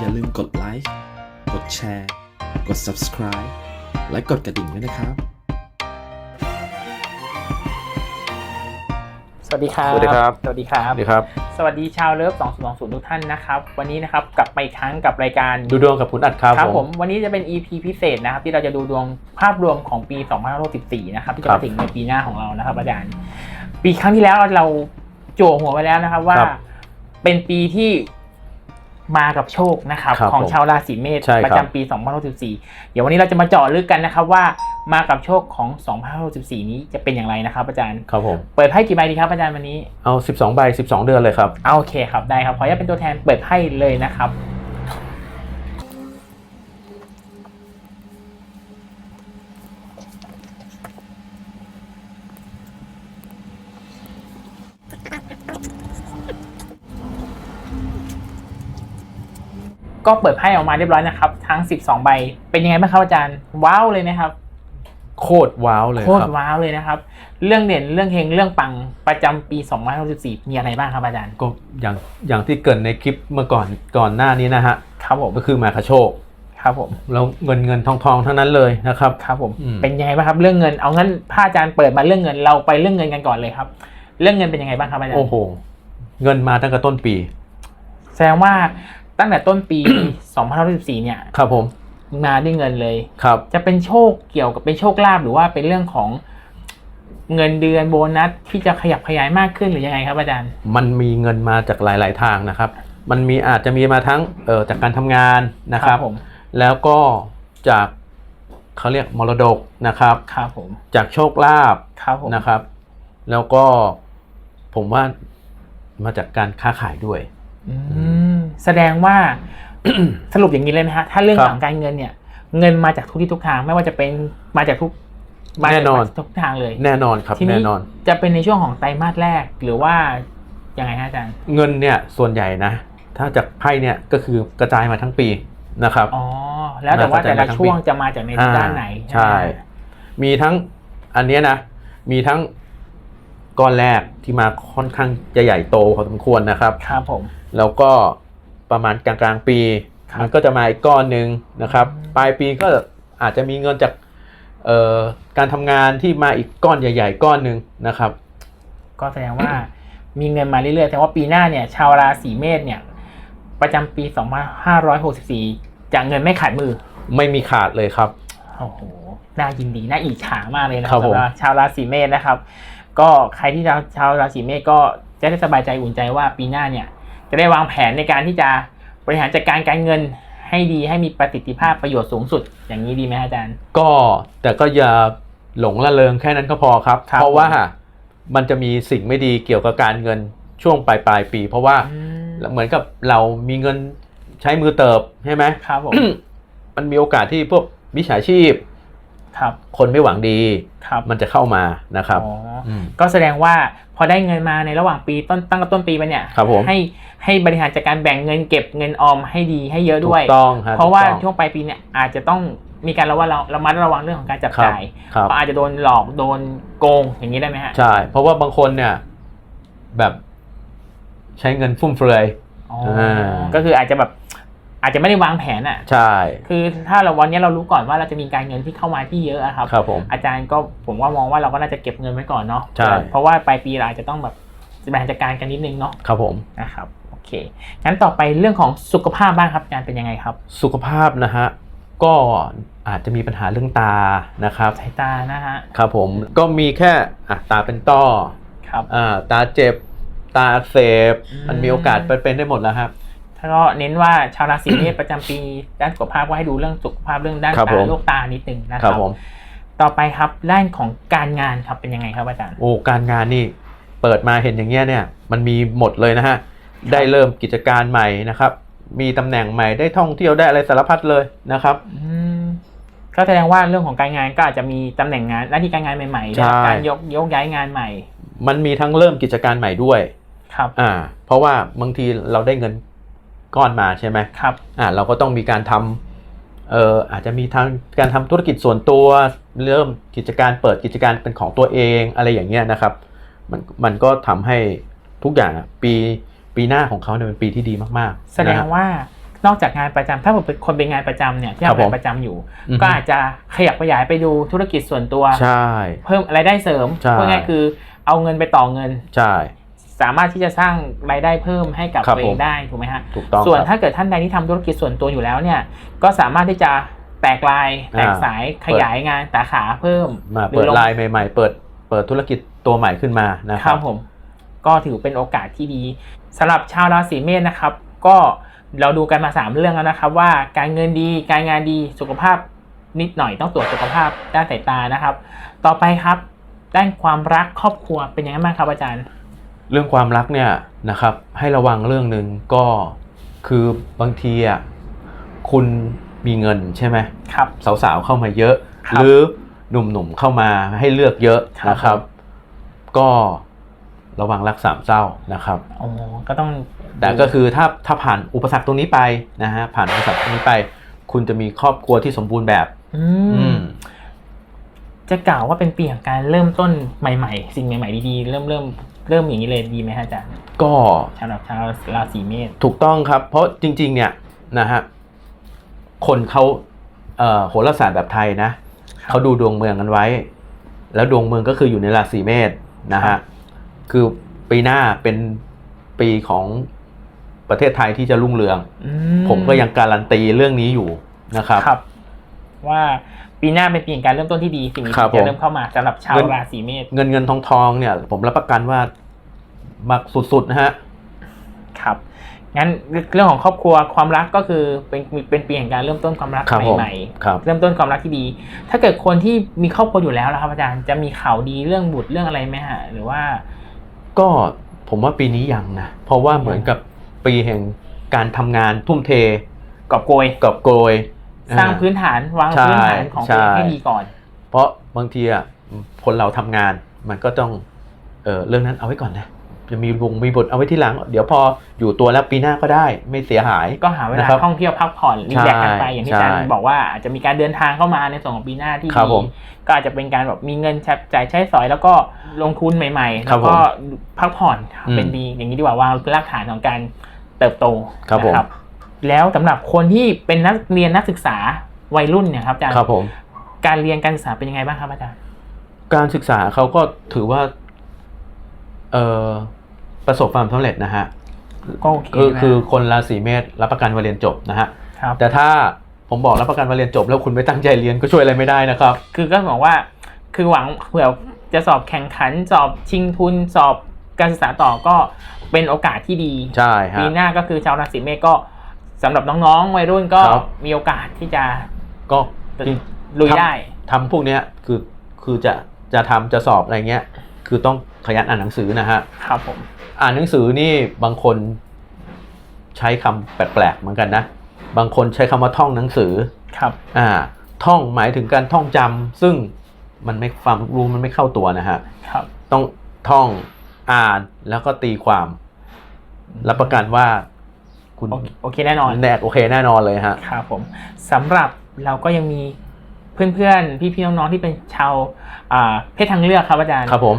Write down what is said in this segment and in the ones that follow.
อย่าลืมกดไลค์ กดแชร์ กด subscribe และกดกระดิ่งด้วยนะครับ สวัสดีครับ สวัสดีครับ สวัสดีครับ สวัสดีครับ สวัสดีชาวเลิฟ2020 ทุกท่านนะครับ วันนี้นะครับกลับมาอีกครั้งกับรายการดูดวงกับคุณอัดครับครับผผมมวันนี้จะเป็น EP พิเศษนะครับ ที่เราจะดูดวงภาพรวมของปี2564นะครับที่จะครัมาบถึงในปีหน้าของเรานะครับอาจารย์ ปีครั้งที่แล้วเราโจหัวไว้แล้วนะครับว่าครับเป็นปีที่ มากับโชคนะครับครับของผมชาวราศีเมษใช่ครับ ประจำปี2564 เดี๋ยววันนี้เราจะมาเจาะลึกกันนะครับว่ามากับโชคของ2564 นี้จะเป็นอย่างไรนะครับอาจารย์ ครับผม เปิดไพ่กี่ใบดีครับอาจารย์วันนี้เอา 12 ใบ 12 เดือนเลยครับ เอาโอเคครับได้ครับขออนุญาตเป็นตัวแทนเปิดไพ่เลยนะครับ ก็เปิดไพ่ออกมาเรียบร้อยนะครับ ทั้ง 12 ใบ เป็นยังไงบ้างครับอาจารย์ ว้าวเลยไหมครับ โคตรว้าวเลยโคคตรัรบว้าวเลยนะครับ เรื่องเด่นเรื่องเฮงเรื่องปังประจำปี2564มีอะไรบ้างครับอาจารย์ ก็อย่างอย่างที่เกรินในคลิปเมื่อก่อนก่อนหน้านี้นะฮะ ครับผมก็คือมาคาโชค ครับผมแล้วเงินเงินทองทองทั้งนั้นเลยนะครับ ครับผมอืม เป็นยังไงบ้างครับ เรื่องเงินเอางั้นพระอาจารย์เปิดมาเรื่องเงินเราไปเรื่องเงินกันก่อนเลยครับ เรื่องเงินเป็นยังไงบ้างครับอาจารย์ โอ้โห เงินมาตั้งแต่ต้นปี แสดงว่า ตั้งแต่ต้นปี2564เนี่ย ครับผมมาด้วยเงินเลย ครับ จะเป็นโชคเกี่ยวกับเป็นโชคลาภหรือว่าเป็นเรื่องของเงินเดือนโบนัสที่จะขยับขยายมากขึ้นหรือยังไงครับอาจารย์ มันมีเงินมาจากหลาย ๆ ทางนะครับ มันมีอาจจะมีมาทั้งเอ่อจากการทำงานนะครับผมแล้วก็จากเขาเรียกมรดกนะครับครับผมจากโชคลาภครับผมนะครับ แล้วก็ผมว่ามาจากการค้าขายด้วยอืม แสดงว่าสรุปอย่างนี้เลยไหมฮะถ้าเรื่องครับของการเงินเนี่ย เงินมาจากทุกที่ทุกทาง ไม่ว่าจะเป็นมาจากทุกมาจากแน่นอนทุกทางเลย แน่นอนครับทีนี้แน่นอน จะเป็นในช่วงของไตรมาสแรกหรือว่ายังไงฮะอาจารย์ เงินเนี่ยส่วนใหญ่นะ ถ้าจากไพ่เนี่ยก็คือกระจายมาทั้งปีนะครับอ๋อแล้วแต่ว่าน่าจะแต่ละทั้งปีช่วงจะมาจากในอ่าด้านไหนใช่ มีทั้งอันเนี้ยนะ มีทั้งก้อนแรกที่มาค่อนข้างจะใหญ่โตพอสมควรนะครับ ครับผม แล้วก็ประมาณกลางกลางๆปีครับมันก็จะมาอีกก้อนหนึ่งนะครับอืมปลายปีก็อาจจะมีเงินจากเอ่อการทำงานที่มาอีกก้อนใหญ่ ๆ ก้อนหนึ่งนะครับ ก็แสดงว่ามีเงินมาเรื่อยๆ แต่ว่าปีหน้าเนี่ย ชาวราศีเมษเนี่ย ประจำปี 2564จะเงินไม่ขาดมือ ไม่มีขาดเลยครับโอ้โหน่ายินดีน่าอิจฉามากเลยนะครับผมสำหรับชาวราศีเมษนะครับ ก็ใครที่ชาวชาวราศีเมษก็จะได้สบายใจอุ่นใจว่าปีหน้าเนี่ย จะได้วางแผนในการที่จะบริหารจัดการการเงินให้ดีให้มีประสิทธิภาพประโยชน์สูงสุด อย่างนี้ดีไหมอาจารย์ ก็แต่ก็อย่าหลงละเลงแค่นั้นก็พอครับครับเพราะว่ามันจะมีสิ่งไม่ดีเกี่ยวกับการเงินช่วงปลายปลายๆปี เพราะว่าอืมเหมือนกับเรามีเงินใช้มือเติบใช่ไหมครับผมมันมีโอกาสที่พวกมิจฉาชีพ ครับ คนไม่หวังดีครับมันจะเข้ามานะครับอ๋ออมก็แสดงว่าพอได้เงินมาในระหว่างปีต้นตั้งแต่ต้นปีไปเนี่ยครับผมให้ให้บริหารจัดการแบ่งเงินเก็บเงินออมให้ดีให้เยอะด้วยถูกต้องฮเพราะว่าถูกต้องช่วงปลายปีเนี่ยอาจจะต้องมีการระวังระมัดระวังเรื่องของการจับครับจ่ายครับเพราะอาจจะโดนหลอกโดนโกงอย่างนี้ได้ไหมฮะใช่เพราะว่าบางคนเนี่ยแบบใช้เงินฟุ่มเฟือยอ๋ออาก็คืออาจจะแบบ อาจจะไม่ได้วางแผนอะ ใช่ คือถ้าเราวันนี้เรารู้ก่อนว่าเราจะมีการเงินที่เข้ามาที่เยอะอะครับ ครับผม อาจารย์ก็ผมว่ามองว่าเราก็น่าจะเก็บเงินไว้ก่อนเนาะใช่ เพราะว่าปลายปีเราอาจจะต้องแบบบริหารจัดการกันนิดนึงเนาะ ครับผมนะครับโอเค งั้นต่อไปเรื่องของสุขภาพบ้างครับอาจารย์เป็นยังไงครับ สุขภาพนะฮะ ก็อาจจะมีปัญหาเรื่องตานะครับ สายตานะฮะ ครับผม ก็มีแค่อะตาเป็นต้อครับ อ่าตาเจ็บ ตาอักเสบอืมมันมีโอกาสเป็นเป็นได้หมดแล้วครับ ถ้าก็เน้นว่าชาวราศีเมษประจำปีด้านสุขภาพก็ให้ดูเรื่องสุขภาพเรื่องด้านครับตาผมโรคตานิดนึงนะคครัรับบผมต่อไปครับด้านของการงานครับเป็นยังไงครับอาจารย์โอ้การงานนี่เปิดมาเห็นอย่างเงี้ยเนี่ยมันมีหมดเลยนะฮะได้เริ่มกิจการใหม่นะครับ มีตำแหน่งใหม่ได้ท่องเที่ยวได้อะไรสารพัดเลยนะครับอืมก็แสดงว่าเรื่องของการงานก็อาจจะมีตำแหน่งงานหน้าที่การงานใหม่ๆใช่ได้รับการยกยกย้ายงานใหม่ มันมีทั้งเริ่มกิจการใหม่ด้วยครับอ่า เพราะว่าบางทีเราได้เงิน ก้อนมาใช่ไหมครับอ่าเราก็ต้องมีการทำเอ่ออาจจะมีทางการทำธุรกิจส่วนตัวเริ่มกิจการเปิดกิจการเป็นของตัวเองอะไรอย่างเงี้ยนะครับ มันมันก็ทำให้ทุกอย่างอะปีปีหน้าของเขาเนี่ยเป็นปีที่ดีมากๆ แสดงนะฮะว่านอกจากงานประจำถ้าผมเป็นคนเป็นงานประจำเนี่ยที่ครับทำงาผมนประจำอยู่อือฮึก็อาจจะขยับขยายไปดูธุรกิจส่วนตัวใช่เพิ่มรายได้เสริมใช่พูดง่ายๆคือเอาเงินไปต่อเงินใช่ สามารถที่จะสร้างรายได้เพิ่มให้กับครับตัวเอผงม ได้ถูกไหมฮะถูกต้องส่วนครับ ถ้าเกิดท่านใดที่ทำธุรกิจส่วนตัวอยู่แล้วเนี่ยก็สามารถที่จะแตกลายแตกอ่า สายขยายงานสาขาเพิ่มมาหรือเปิดลง ไลน์ใหม่ ๆ เปิดเปิดธุรกิจตัวใหม่ขึ้นมานะคครัรับบ ผมก็ถือเป็นโอกาสที่ดีสำหรับชาวราศีเมษนะครับ ก็เราดูกันมาสามเรื่องแล้วนะครับ ว่าการเงินดีการงานดีสุขภาพนิดหน่อยต้องตรวจสุขภาพด้านสายตานะครับ ต่อไปครับ ด้านความรักครอบครัวเป็นยังไงบ้างครับอาจารย์ เรื่องความรักเนี่ยนะครับให้ระวังเรื่องหนึ่งก็คือบางทีอะคุณมีเงินใช่ไหมครับสาวๆเข้ามาเยอะครับหรือหนุ่มๆเข้ามาให้เลือกเยอะครับนะครับ ก็ระวังรักสามเศร้านะครับอ๋อก็ต้องแต่ก็คือถ้าถ้าผ่านอุปสรรคตรงนี้ไปนะฮะผ่านอุปสรรคตรงนี้ไป คุณจะมีครอบครัวที่สมบูรณ์แบบ อือืมมจะกล่าวว่าเป็นปีแห่งการเริ่มต้นใหม่ ๆ สิ่งใหม่ ๆ ดีๆ เริ่มเริ่ม เริ่มอย่างนี้เลยดีไหมฮะอาจารย์ก็สำหรับชาวราศีเมษถูกต้องครับ เพราะจริง ๆ เนี่ยนะฮะคนเขาเอ่อโหราศาสตร์แบบไทยนะเขาดูดวงเมืองกันไว้ แล้วดวงเมืองก็คืออยู่ในราศีเมษนะฮะคือปีหน้าเป็นปีของประเทศไทยที่จะรุ่งเรืองอืผมก็ยังการันตีเรื่องนี้อยู่นะครับครับ ว่าปีหน้าเป็นปีแห่งการเริ่มต้นที่ดีสิ่งนี้ครับผม จะเริ่มเข้ามาสำหรับชาวเงินราศีเมษเงินเงินทองทองเนี่ย ผมรับประกันว่ามาสุดๆนะฮะ ครับ งั้นเรื่องของครอบครัวความรักก็คือเป็นเป็นปีแห่งการเริ่มต้นความรักครับผม ใหม่ครับ ๆเริ่มต้นความรักที่ดี ถ้าเกิดคนที่มีครอบครัวอยู่แล้วนะครับ อาจารย์จะมีข่าวดีเรื่องบุตรเรื่องอะไรไหมฮะหรือว่า ก็ผมว่าปีนี้ยังนะ เพราะว่าเหมือนกับปีแห่งการทำงานทุ่มเท กอบโกยกอบโกย สร้างอ่พื้นฐานวางใช่พื้นฐานของตัวเองใช่ให้ดีก่อน เพราะบางทีอะคนเราทำงานมันก็ต้องเออเรื่องนั้นเอาไว้ก่อนนะจะมีวงมีบทเอาไว้ที่หลัง เดี๋ยวพออยู่ตัวแล้วปีหน้าก็ได้ไม่เสียหายก็หาเวลานะครับท่องเที่ยวพักผ่อนรีแลกซ์กันไปใช่อย่างที่อาจารย์ใช่บอกว่าอาจจะมีการเดินทางเข้ามาในส่วนของปีหน้าที่ครับดีผมก็อาจจะเป็นการแบบมีเงินใช้จ่ายใช้สอยแล้วก็ลงทุนใหม่ๆครัแล้บวก็พักผ่อนอืมเป็นดีอย่างนี้ดีกว่าวางรากฐานของการเติบโตครับผมนะ แล้วสำหรับคนที่เป็นนักเรียนนักศึกษาวัยรุ่นเนี่ยครับอาจารย์ครับผมการเรียนการศึกษาเป็นยังไงบ้างครับอาจารย์การศึกษาเขาก็ถือว่าเออประสบความสำเร็จนะฮะก็โอเคคือใช่ไหมคือคนราศีเมษรับประกันว่าเรียนจบนะฮะครับแต่ถ้าผมบอกรับประกันว่าเรียนจบ แล้วคุณไม่ตั้งใจเรียนก็ช่วยอะไรไม่ได้นะครับ คือก็บอกว่าคือหวังเผื่อจะสอบแข่งขันสอบชิงทุนสอบการศึกษาต่อก็เป็นโอกาสที่ดีใช่ฮะปีหน้าก็คือชาวราศีเมษก็ สำหรับน้องๆวัยรุ่นก็ครับ มีโอกาสที่จะก็จริง ลุยได้ ทำพวกเนี้ยคือคือจะจะทำจะสอบอะไรเงี้ย คือต้องขยันอ่านหนังสือนะฮะ ครับผม อ่านหนังสือนี่บางคนใช้คำแปลกๆเหมือนกันนะ บางคนใช้คำว่าท่องหนังสือ ครับ อ่า ท่องหมายถึงการท่องจำซึ่งมันไม่ความรู้มันไม่เข้าตัวนะฮะ ครับ ต้องท่องอ่านแล้วก็ตีความ รับประกันว่า คุณโอเคโอเคแน่นอนแนกโอเคแน่นอนเลยฮะครับผมสำหรับเราก็ยังมีเพื่อนๆ พี่ๆ น้องๆ ที่เป็นชาวอ่าเพศทางเลือกครับอาจารย์ครับผม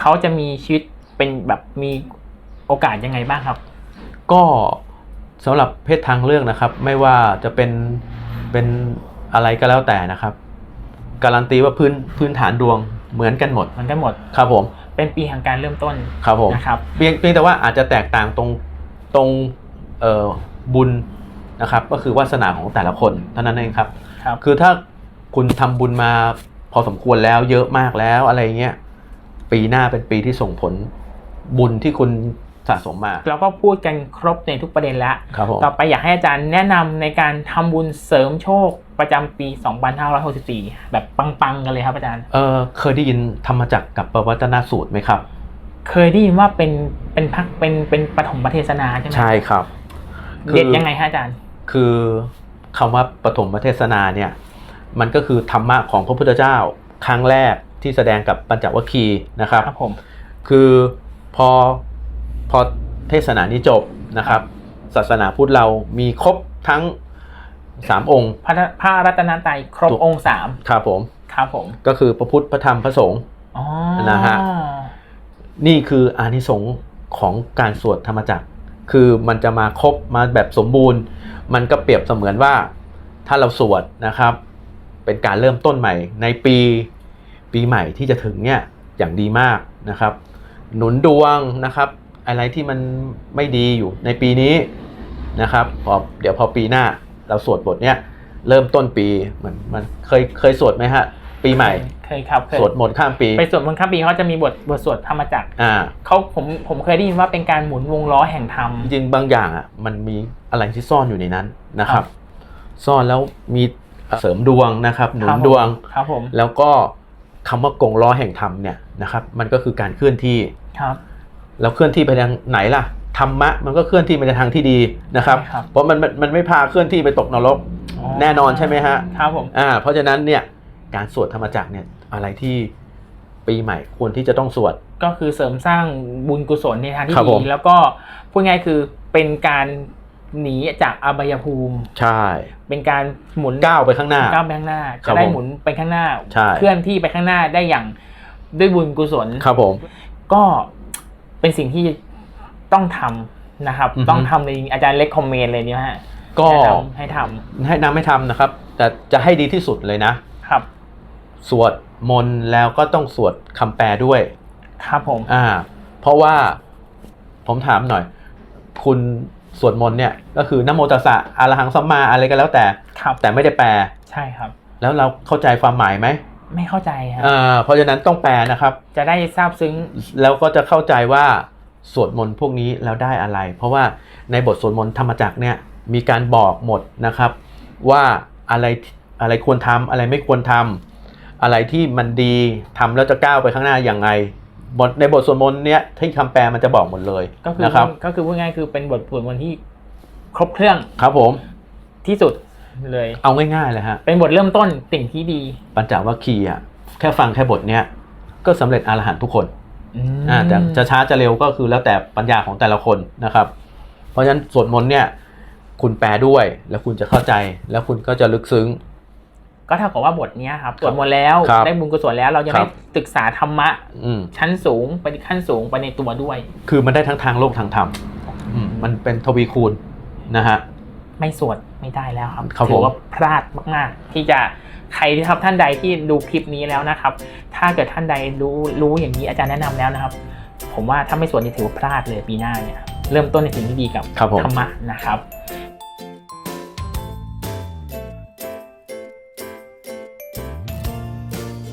เขาจะมีชีวิตเป็นแบบมีโอกาสยังไงบ้างครับ ก็สำหรับเพศทางเลือกนะครับ ไม่ว่าจะเป็นเป็นอะไรก็แล้วแต่นะครับ การันตีว่าพื้นพื้นฐานดวงเหมือนกันหมดมันก็หมดครับผมเป็นปีแห่งการเริ่มต้นครับผมนะครับเพียงเพียงแต่ว่าอาจจะแตกต่างตรงตรงเอ่อ บุญนะครับ ก็คือวาสนาของแต่ละคนเท่านั้นเองครับครับ คือถ้าคุณทำบุญมาพอสมควรแล้วเยอะมากแล้วอะไรเงี้ยปีหน้าเป็นปีที่ส่งผลบุญที่คุณสะสมมาเราก็พูดกันครบในทุกประเด็นแล้วครับผมต่อไปอยากให้อาจารย์แนะนำในการทำบุญเสริมโชคประจำปี 2564 แบบปังๆ กันเลยครับอาจารย์ เออเคยได้ยินธรรมจักรกับปวัตนสูตรไหมครับ เคยได้ยินว่าเป็นเป็นพักเป็นเป็นปฐมเทศนาใช่ไหมใช่ครับ เด็ดยังไงฮะอาจารย์ คือคำว่าปฐมเทศนาเนี่ยมันก็คือธรรมะของพระพุทธเจ้าครั้งแรกที่แสดงกับปัญจวัคคีย์นะครับครับผมคือพอพอเทศนานี้จบนะครับ ศาสนาพุทธเรามีครบทั้งสามองค์ พระพระรัตนตรัยครบถูกองค์สามครับผมครับผมก็คือพระพุทธพระธรรมพระสงฆ์อ๋อนะฮะนี่คืออานิสงส์ของการสวดธรรมจักร คือมันจะมาครบมาแบบสมบูรณ์ มันก็เปรียบเสมือนว่าถ้าเราสวดนะครับ เป็นการเริ่มต้นใหม่ ในปีปีใหม่ที่จะถึงเนี่ยอย่างดีมากนะครับ หนุนดวงนะครับ อะไรที่มันไม่ดีอยู่ในปีนี้นะครับพอเดี๋ยวพอปีหน้าเราสวดบทเนี้ยเริ่มต้นปีเหมือนมันเคยเคยสวดไหมฮะ ปีใหม่เคยครับเคยสวดมนต์ข้ามปี ไปสวดมนต์ข้ามปีเขาจะมีบทบทสวดธรรมจักรอ่าเขาผมผมเคยได้ยินว่าเป็นการหมุนวงล้อแห่งธรรม จริงๆบางอย่างอะมันมีอะไรที่ซ่อนอยู่ในนั้นนะครัครับบซ่อนแล้วมีเสริมดวงนะครับหนุครันบผมดวงครับผมแล้วก็คำว่ากงล้อแห่งธรรมเนี่ยนะครับ มันก็คือการเคลื่อนที่ครับแล้วเคลื่อนที่ไปทางไหนล่ะธรรมะมันก็เคลื่อนที่ไปในทางที่ดีนะครับใช่ครับเพราะมันมันมันไม่พาเคลื่อนที่ไปตกนรกแน่นอนใช่ไหมฮะครับผมอ่าเพราะฉะนั้นเนี่ย การสวดธรรมจักรเนี่ยอะไรที่ปีใหม่ควรที่จะต้องสวด ก็คือเสริมสร้างบุญกุศลในทางที่ครับผดีม แล้วก็พูดง่ายคือเป็นการหนีจากอบายภูมิ ใช่เป็นการหมุนก้าวไปข้างหน้า ก้าวไปข้างหน้าครัจะบได้ผมหมุนไปข้างหน้า ใช่ เคลื่อนที่ไปข้างหน้าได้อย่างด้วยบุญกุศล ครับผม ก็เป็นสิ่งที่ต้องทำนะครับ อือฮึ ต้องทำเลยจริงๆอาจารย์เล็กคอมเมนต์เลยเนี่ยฮะก็ให้ทำให้ทให้นำให้ทำนะครับ แต่จะให้ดีที่สุดเลยนะำครับ สวดมนต์แล้วก็ต้องสวดคำแปลด้วย ครับผม อ่า เพราะว่าผมถามหน่อย คุณสวดมนต์เนี่ย ก็คือนะโมตัสสะอรหังสัมมาอะไรก็แล้วแต่ครับแต่ไม่ได้แปล ใช่ครับ แล้วเราเข้าใจความหมายไหมไม่เข้าใจครับอ่าเพราะฉะนั้นต้องแปลนะครับ จะได้ทราบซึ้งแล้วก็จะเข้าใจว่าสวดมนต์พวกนี้แล้วได้อะไร เพราะว่าในบทสวดมนต์ธรรมจักรเนี่ยมีการบอกหมดนะครับ ว่าอะไรอะไรควรทำอะไรไม่ควรทำ อะไรที่มันดีทำแล้วจะก้าวไปข้างหน้าอย่างไรบทในบทสวดมนต์เนี่ยที่คำแปลมันจะบอกหมดเลยก็คือนะครับก็คือพูดง่ายๆคือเป็นบทสวดมนต์ที่ครบเครื่องครับผม ที่สุดเลย เอาง่ายๆเลยฮะเป็นบทเริ่มต้นสิ่งที่ดี ปัญจวัคคีย์อะแค่ฟังแค่บทเนี้ยก็สำเร็จอรหันต์ทุกคนมอ่าแต่จะช้าจะเร็วก็คือแล้วแต่ปัญญาของแต่ละคนนะครับ เพราะฉะนั้นสวดมนต์เนี่ย คุณแปลด้วยแล้วคุณจะเข้าใจ แล้วคุณก็จะลึกซึ้ง ก็เท่ากับว่าบทเนี้ยครับสวดมนต์แล้วครับได้บุญกุศลแล้วเราจะครัได้บศึกษาธรรมะอืมชั้นสูงไปขั้นสูงไปในตัวด้วย คือมันได้ทั้งทางโลกทางธรรมอืมมันเป็นทวีคูณนะฮะ ไม่สวดไม่ได้แล้วครับครับถืผมว่าพลาดมาก ๆ ที่จะใครที่ครับท่านใดที่ดูคลิปนี้แล้วนะครับ ถ้าเกิดท่านใดรู้รู้อย่างนี้อาจารย์แนะนำแล้วนะครับ ผมว่าถ้าไม่สวดนี่ถือว่าพลาดเลยปีหน้าเนี่ยเริ่มต้นในสิ่งที่ดีกับครับผม ธรรมะนะครับ